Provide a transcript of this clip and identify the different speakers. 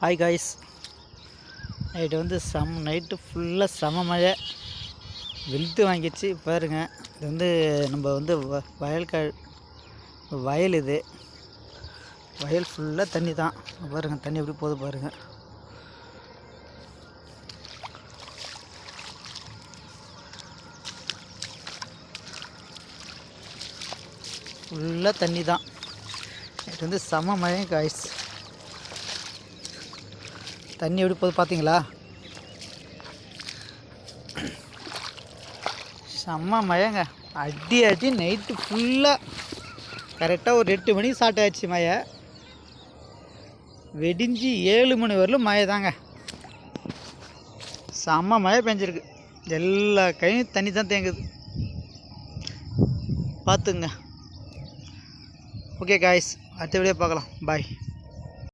Speaker 1: Hi guys night வந்து செம் night ஃபுல்லாக செம மழை. வெளுத்து வாங்கிடுச்சு பாருங்க. இது வந்து நம்ம வந்து வ வயல்க வயல் இது. வயல் ஃபுல்லாக தண்ணி தான். பாருங்கள் தண்ணி எப்படி போகுது பாருங்கள் ஃபுல்லாக தண்ணி தான். இது வந்து செம மழை காய்ஸ் தண்ணி எப்படி போகுது பார்த்தீங்களா? செம்ம மழைங்க. அடி அடி நைட்டு ஃபுல்லாக கரெக்டாக ஒரு எட்டு மணிக்கு ஸ்டார்ட் ஆயிடுச்சு மழை. வெடிஞ்சு ஏழு மணி வரலும் மழை தாங்க. செம்ம மழை பெஞ்சிருக்கு. எல்லா கையும் தண்ணி தான் தேங்குது. பார்த்துங்க ஓகே காய்ஸ் அடுத்த வீடியோ பார்க்கலாம். பாய்